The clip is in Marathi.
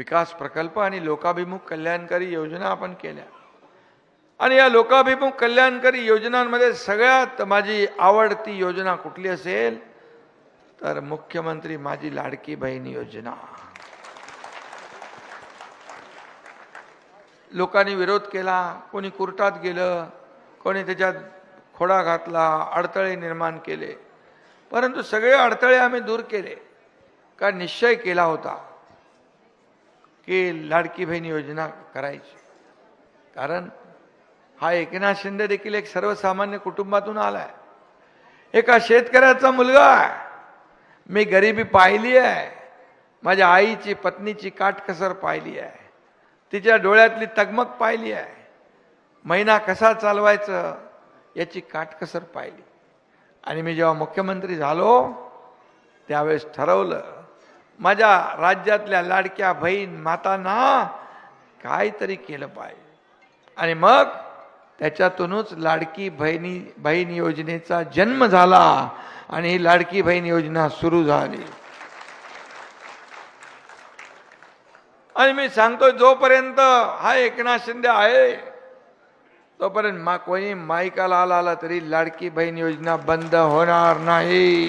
विकास प्रकल्प आणि लोकाभिमुख कल्याणकारी योजना आपण केल्या. आणि या लोकाभिमुख कल्याणकारी योजनांमध्ये सगळ्यात माझी आवडती योजना कुठली असेल? तर मुख्यमंत्री माझी लाडकी बहीण योजना. लोकांनी विरोध केला कोणी कुर्टात गेलं कोणी त्याच्यात खोडा घातला अडथळे निर्माण केले. परंतु सगळे अडथळे आम्ही दूर केले. का निश्चय केला होता? की लाडकी बहीण योजना करायची. कारण हा एकनाथ शिंदे देखील एक सर्वसामान्य कुटुंबातून आलाय. एका शेतकऱ्याचा मुलगा आहे. मी गरिबी पाहिली आहे. माझ्या आईची पत्नीची काटकसर पाहिली आहे. तिच्या डोळ्यातली तगमग पाहिली आहे. महिना कसा चालवायचं याची काटकसर पाहिली. आणि मी जेव्हा मुख्यमंत्री झालो त्यावेळेस ठरवलं माझ्या राज्यातल्या लाडक्या बहीण मातांना काहीतरी केलं पाहिजे. आणि मग त्याच्यातूनच लाडकी बहिणी बहीण योजनेचा जन्म झाला आणि ही लाडकी बहीण योजना सुरू झाली. आणि मी सांगतो जोपर्यंत हा एकनाथ शिंदे आहे तोपर्यंत मा कोणी माईकाला आला आला तरी लाडकी बहीण योजना बंद होणार नाही.